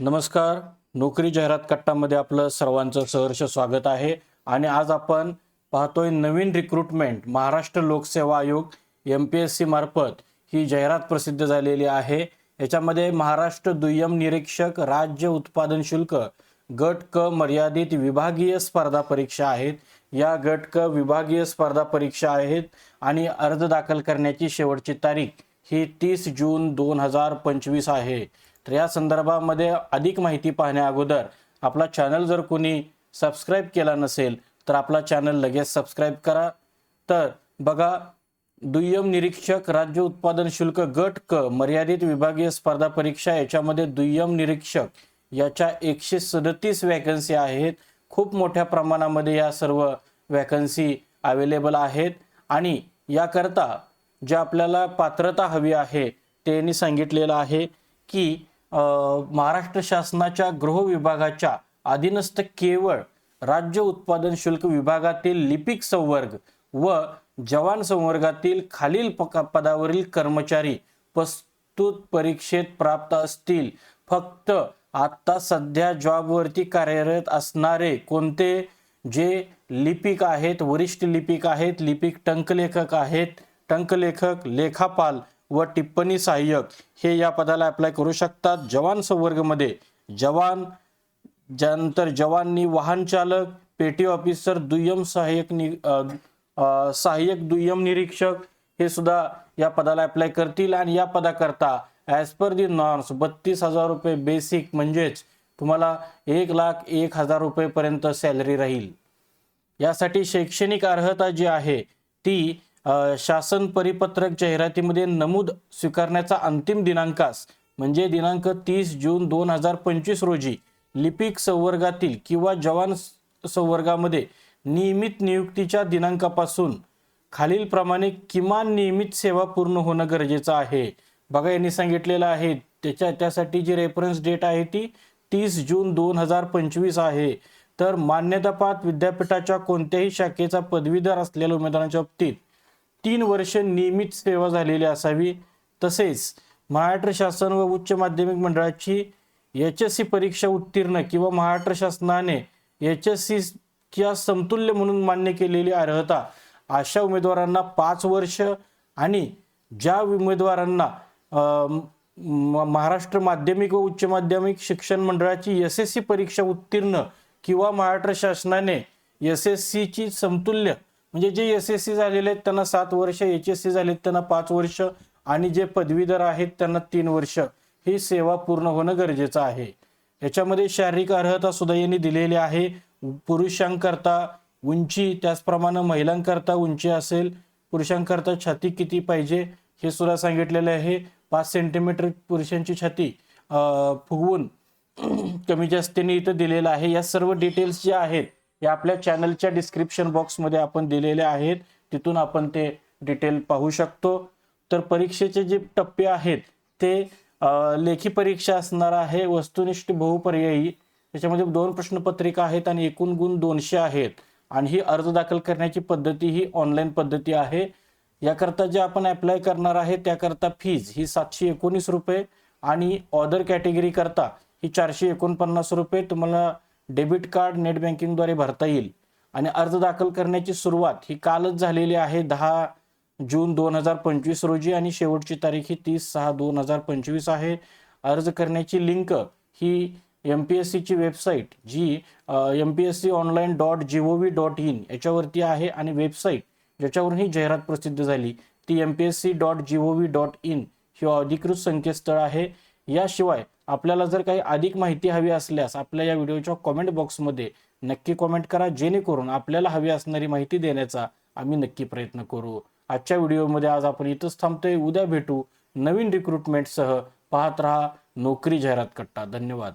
नमस्कार. नोकरी जाहिरात कट्टामध्ये आपलं सर्वांचं सहर्ष स्वागत आहे. आणि आज आपण पाहतोय नवीन रिक्रुटमेंट महाराष्ट्र लोकसेवा आयोग एम पी एस सी मार्फत ही जाहिरात प्रसिद्ध झालेली आहे. याच्यामध्ये महाराष्ट्र दुय्यम निरीक्षक राज्य उत्पादन शुल्क गट क मर्यादित विभागीय स्पर्धा परीक्षा आहेत. या गट क विभागीय स्पर्धा परीक्षा आहेत आणि अर्ज दाखल करण्याची शेवटची तारीख ही तीस जून दोन हजार पंचवीस आहे. तर या संदर्भामध्ये अधिक माहिती पाहण्या अगोदर आपला चॅनल जर कोणी सबस्क्राईब केला नसेल तर आपला चॅनल लगेच सबस्क्राईब करा. तर बघा दुय्यम निरीक्षक राज्य उत्पादन शुल्क गट क मर्यादित विभागीय स्पर्धा परीक्षा याच्यामध्ये दुय्यम निरीक्षक याच्या एकशे सदतीस वॅकन्सी आहेत. खूप मोठ्या प्रमाणामध्ये या सर्व वॅकन्सी अवेलेबल आहेत. आणि याकरता जे आपल्याला पात्रता हवी आहे त्यांनी सांगितलेलं आहे की महाराष्ट्र शासनाच्या गृह विभागाच्या अधीनस्थ केवळ राज्य उत्पादन शुल्क विभागातील लिपिक संवर्ग व जवान संवर्गातील खालील पदावरील कर्मचारी प्रस्तुत परीक्षेत प्राप्त असतील. फक्त आता सध्या जॉबवरती कार्यरत असणारे कोणते जे लिपिक आहेत वरिष्ठ लिपिक आहेत लिपिक टंकलेखक आहेत टंकलेखक लेखापाल व टिप्पणी सहाय्यक हे या पदाला अप्लाय करू शकतात. जवान संवर्गमध्ये जवान ज्यानंतर जवाननी वाहन चालक पेटी ऑफिसर दुय्यम सहाय्यक नि सहाय्यक दुय्यम निरीक्षक हे सुद्धा या पदाला अप्लाय करतील. आणि या पदाकरता ॲज पर दी नॉर्म्स बत्तीस हजार रुपये बेसिक म्हणजेच तुम्हाला एक लाख एक हजार रुपयेपर्यंत सॅलरी राहील. यासाठी शैक्षणिक अर्हता जी आहे ती शासन परिपत्रक जाहिरातीमध्ये नमूद स्वीकारण्याचा अंतिम दिनांकास म्हणजे दिनांक तीस जून दोन हजार पंचवीस रोजी लिपिक संवर्गातील किंवा जवान संवर्गामध्ये नियमित नियुक्तीच्या दिनांकापासून खालीलप्रमाणे किमान नियमित सेवा पूर्ण होणं गरजेचं आहे. बघा यांनी सांगितलेलं आहे त्याच्या त्यासाठी जी रेफरन्स डेट आहे ती तीस जून दोन हजार पंचवीस आहे. तर मान्यतापात विद्यापीठाच्या कोणत्याही शाखेचा पदवीधर असलेल्या उमेदवारांच्या बाबतीत तीन वर्ष नियमित सेवा झालेली असावी. तसेच महाराष्ट्र शासन व उच्च माध्यमिक मंडळाची एच एस सी परीक्षा उत्तीर्ण किंवा महाराष्ट्र शासनाने एच एस च्या समतुल्य म्हणून मान्य केलेली अर्हता अशा उमेदवारांना पाच वर्ष आणि ज्या उमेदवारांना म- महाराष्ट्र माध्यमिक व उच्च माध्यमिक शिक्षण मंडळाची एस एस सी परीक्षा उत्तीर्ण किंवा महाराष्ट्र शासनाने एस एस सीची समतुल्य म्हणजे जे एस एस सी झालेले आहेत त्यांना सात वर्ष एच एस सी झालेत त्यांना पाच वर्ष आणि जे पदवीधर आहेत त्यांना तीन वर्ष. ही सेवा पूर्ण होणं गरजेचं आहे. याच्यामध्ये शारीरिक अर्हता सुद्धा यांनी दिलेली आहे. पुरुषांकरता उंची त्याचप्रमाणे महिलांकरता उंची असेल पुरुषांकरता छाती किती पाहिजे हे सुद्धा सांगितलेलं आहे. पाच सेंटीमीटर पुरुषांची छाती फुगवून कमी जास्तीने इथं दिलेलं आहे. या सर्व डिटेल्स जे आहेत या आपल्या चॅनलच्या डिस्क्रिप्शन बॉक्समध्ये आपण दिलेले आहेत. तिथून आपण ते डिटेल पाहू शकतो. तर परीक्षेचे जे टप्पे आहेत ते लेखी परीक्षा असणार आहे वस्तुनिष्ठ बहुपर्यायी. त्याच्यामध्ये दोन प्रश्नपत्रिका आहेत आणि एकूण गुण दोनशे आहेत. आणि ही अर्ज दाखल करण्याची पद्धती ही ऑनलाईन पद्धती आहे. याकरता जे आपण अप्लाय करणार आहे त्याकरता फीज ही सातशे एकोणीस रुपये आणि ऑदर कॅटेगरी करता ही चारशे एकोणपन्नास रुपये. तुम्हाला डेबिट कार्ड नेट बँकिंगद्वारे भरता येईल आणि अर्ज दाखल करण्याची सुरुवात ही कालच झालेली आहे. दहा जून दोन हजार पंचवीस रोजी आणि शेवटची तारीख ही तीस सहा दोन हजार पंचवीस आहे. अर्ज करण्याची लिंक ही एम पी एस सीची website G M P S C online dot G O V dot in याच्यावरती आहे आणि वेबसाईट ज्याच्यावरून ही जाहिरात प्रसिद्ध झाली ती M P S C dot G O V dot in ही अधिकृत संकेतस्थळ आहे. याशिवाय आपल्याला जर काही अधिक माहिती हवी असल्यास आपल्या या व्हिडिओच्या कॉमेंट बॉक्समध्ये नक्की कॉमेंट करा जेणेकरून आपल्याला हवी असणारी माहिती देण्याचा आम्ही नक्की प्रयत्न करू. आजच्या व्हिडिओमध्ये आज आपण इथंच थांबतोय. उद्या भेटू नवीन रिक्रुटमेंटसह पाहत रहा नोकरी जाहिरात कट्टा. धन्यवाद.